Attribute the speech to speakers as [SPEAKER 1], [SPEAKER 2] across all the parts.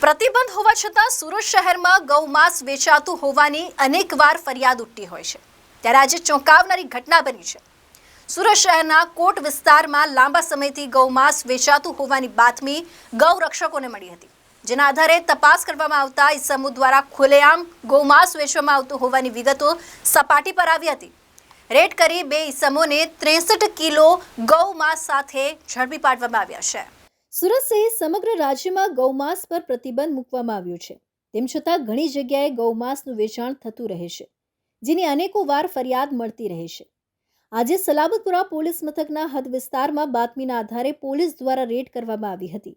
[SPEAKER 1] પ્રતિબંધ હોવા છતાં સુરત શહેરમાં ગૌમાંસ વેચાતું હોવાની અનેકવાર ફરિયાદ ઉઠતી હોય છે. ત્યારે આજે ચોંકાવનારી ઘટના બની છે. સુરત શહેરના કોટ વિસ્તારમાં લાંબા સમયથી ગૌમાંસ વેચાતું હોવાની બાતમી ગૌરક્ષકોને મળી હતી. જેના આધારે તપાસ કરવામાં આવતા ઇસમો દ્વારા ખુલ્લેઆમ ગૌમાંસ વેચવામાં આવતું હોવાની વિગતો સપાટી પર આવી હતી. રેડ કરી બે ઇસમોને ત્રેસઠ કિલો ગૌમાંસ સાથે ઝડપી પાડવામાં આવ્યા છે. સુરત સહિત સમગ્ર રાજ્યમાં ગૌમાંસ પર પ્રતિબંધ મૂકવામાં આવ્યો છે. તેમ છતાં ઘણી જગ્યાએ ગૌમાંસનું વેચાણ થતું રહે છે, જેની અનેકો વાર ફરિયાદ મળતી રહે છે. આજે સલાબતપુરા પોલીસ મથકના હદ વિસ્તારમાં બાતમીના આધારે પોલીસ દ્વારા રેડ કરવામાં આવી હતી.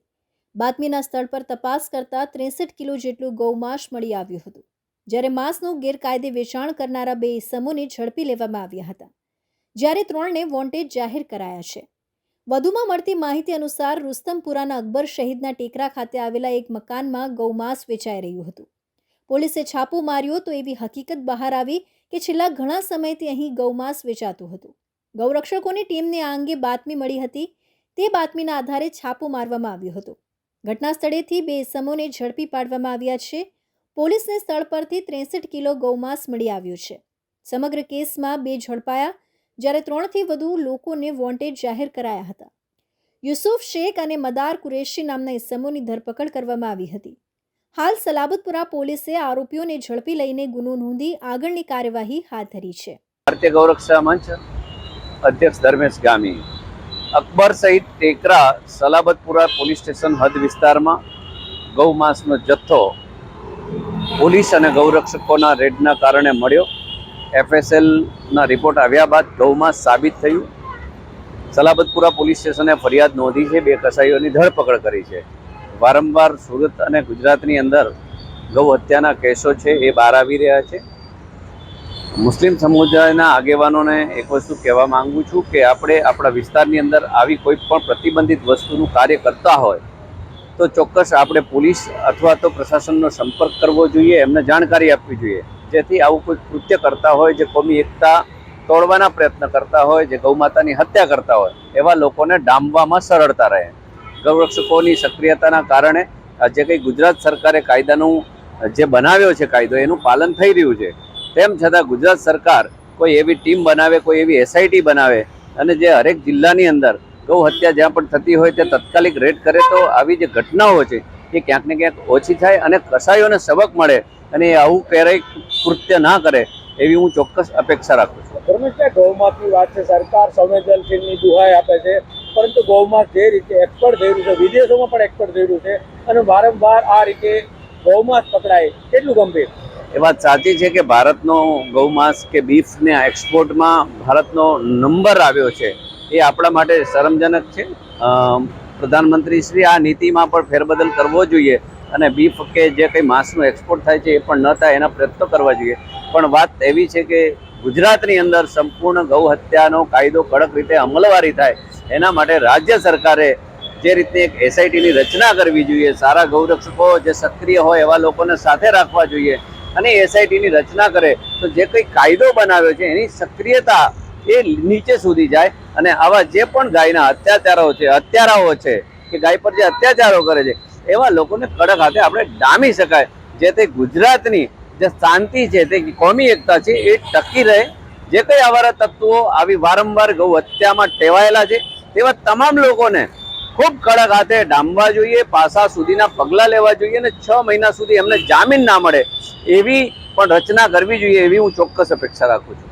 [SPEAKER 1] બાતમીના સ્થળ પર તપાસ કરતા ત્રેસઠ કિલો જેટલું ગૌમાંસ મળી આવ્યું હતું, જ્યારે માંસનું ગેરકાયદે વેચાણ કરનારા બે ઇસમોને ઝડપી લેવામાં આવ્યા હતા, જ્યારે ત્રણને વોન્ટેડ જાહેર કરાયા છે. વધુમાં મળતી માહિતી અનુસાર રુસ્તમપુરાના અકબર શહીદના ટેકરા ખાતે આવેલા એક મકાનમાં ગૌમાંસ વેચાઈ રહ્યું હતું. પોલીસે છાપો માર્યો તો એવી હકીકત બહાર આવી કે છેલ્લા ઘણા સમયથી અહીં ગૌમાંસ વેચાતું હતું. ગૌરક્ષકોની ટીમને આ અંગે બાતમી મળી હતી. તે બાતમીના આધારે છાપો મારવામાં આવ્યો હતો. ઘટના સ્થળેથી બે ઇસમોને ઝડપી પાડવામાં આવ્યા છે. પોલીસને સ્થળ પરથી ત્રેસઠ કિલો ગૌમાંસ મળી આવ્યું છે. સમગ્ર કેસમાં બે ઝડપાયા જ્યારે ત્રણથી વધુ લોકોને વોન્ટેડ જાહેર કરાયા હતા. યુસુફ શેખ અને મદાર કુરેશી નામના ઇસમોની ધરપકડ કરવામાં આવી હતી. હાલ સલાબતપુરા પોલીસે આરોપીઓને ઝડપી લઈને ગુનો નોંધી આગળની કાર્યવાહી હાથ ધરી છે.
[SPEAKER 2] ભારતીય ગૌરક્ષા મંચ અધ્યક્ષ ધર્મેશ ગામી, અકબર સહિત ટેકરા સલાબતપુરા પોલીસ સ્ટેશન હદ વિસ્તારમાં ગૌમાંસનો જથ્થો પોલીસ અને ગૌરક્ષકોના રેડના કારણે મળ્યો. એફએસએલના રિપોર્ટ આવ્યા બાદ ગૌમાંસ સાબિત થયું. સલાબતપુરા પોલીસ સ્ટેશને ફરિયાદ નોંધી છે, બે કસાઈઓની ધરપકડ કરી છે. વારંવાર સુરત અને ગુજરાતની અંદર ગૌ હત્યાના કેસો છે, એ બહાર આવી રહ્યા છે. મુસ્લિમ સમુદાયના આગેવાનોને એક વસ્તુ કહેવા માંગુ છું કે આપણે આપણા વિસ્તારની અંદર આવી કોઈ પણ પ્રતિબંધિત વસ્તુનું કાર્ય કરતા હોય, તો ચોક્કસ આપણે પોલીસ અથવા તો પ્રશાસનનો સંપર્ક કરવો જોઈએ, એમને જાણકારી આપવી જોઈએ. જેથી આવું કોઈ કૃત્ય કરતા હોય, જે કોમી એકતા તોડવાના પ્રયત્ન કરતા હોય, જે ગૌમાતાની હત્યા કરતા હોય, એવા લોકોને ડામવામાં સરળતા રહે. ગૌરક્ષકોની સક્રિયતાના કારણે જે કંઈ ગુજરાત સરકારે કાયદાનું, જે બનાવ્યો છે કાયદો, એનું પાલન થઈ રહ્યું છે. તેમ છતાં ગુજરાત સરકાર કોઈ એવી ટીમ બનાવે, કોઈ એવી એસઆઈટી બનાવે અને જે હરેક જિલ્લાની અંદર ગૌ હત્યા જ્યાં પણ થતી હોય તે તાત્કાલિક રેડ કરે તો આવી જે ઘટનાઓ છે, એ ક્યાંક ને ક્યાંક ઓછી થાય અને કસાયોને સબક મળે અને આવું ક્યારેય કૃત્ય ના કરે એવી હું ચોક્કસ અપેક્ષા રાખું છું.
[SPEAKER 3] ધર્મેશભાઈ ગૌમાંસની વાત છે. સરકાર સંવેદનશીલની દુહાઈ આપે છે. પરંતુ ગૌમાં જે રીતે એક્સપર્ટ થઈ રહ્યું છે વિદેશોમાં પણ એક્સપર્ટ થઈ રહ્યું છે અને વારંવાર આ રીતે ગૌમાંસ પકડાય કેટલું ગંભીર?
[SPEAKER 2] એ વાત સાચી છે કે ભારતનો ગૌમાંસ કે બીફને એક્સપોર્ટમાં ભારતનો નંબર આવ્યો છે એ આપણા માટે શરમજનક છે. પ્રધાનમંત્રી શ્રી આ નીતિમાં પણ ફેરબદલ કરવો જોઈએ. અને બીફ કે જે કંઈ માંસનું એક્સપોર્ટ થાય છે એ પણ ન થાય, એના પ્રયત્નો કરવા જોઈએ. પણ વાત એવી છે કે ગુજરાતની અંદર સંપૂર્ણ ગૌ હત્યાનો કાયદો કડક રીતે અમલવારી થાય, એના માટે રાજ્ય સરકારે જે રીતે એક એસઆઈટીની રચના કરવી જોઈએ, સારા ગૌરક્ષકો જે સક્રિય હોય એવા લોકોને સાથે રાખવા જોઈએ અને એસઆઈટીની રચના કરે, તો જે કંઈ કાયદો બનાવ્યો છે એની સક્રિયતા એ નીચે સુધી જાય અને આવા જે પણ ગાયના અત્યાચારો છે અત્યારાઓ છે, કે ગાય પર જે અત્યાચારો કરે છે એવા લોકોને કડક હાથે આપણે ડામી શકાય. જે તે ગુજરાતની જે શાંતિ છે, તે કોમી એકતા છે, એ ટકી રહે. જે કંઈ આવારા તત્વો આવી વારંવાર ગૌ હત્યામાં ટેવાયેલા છે, તેવા તમામ લોકોને ખૂબ કડક હાથે ડામવા જોઈએ, પાસા સુધીના પગલાં લેવા જોઈએ અને છ મહિના સુધી એમને જામીન ના મળે એવી પણ રચના કરવી જોઈએ એવી હું ચોક્કસ અપેક્ષા રાખું છું.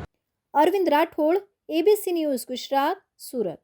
[SPEAKER 1] Arvind Rathod ABC news Gujarat, Surat.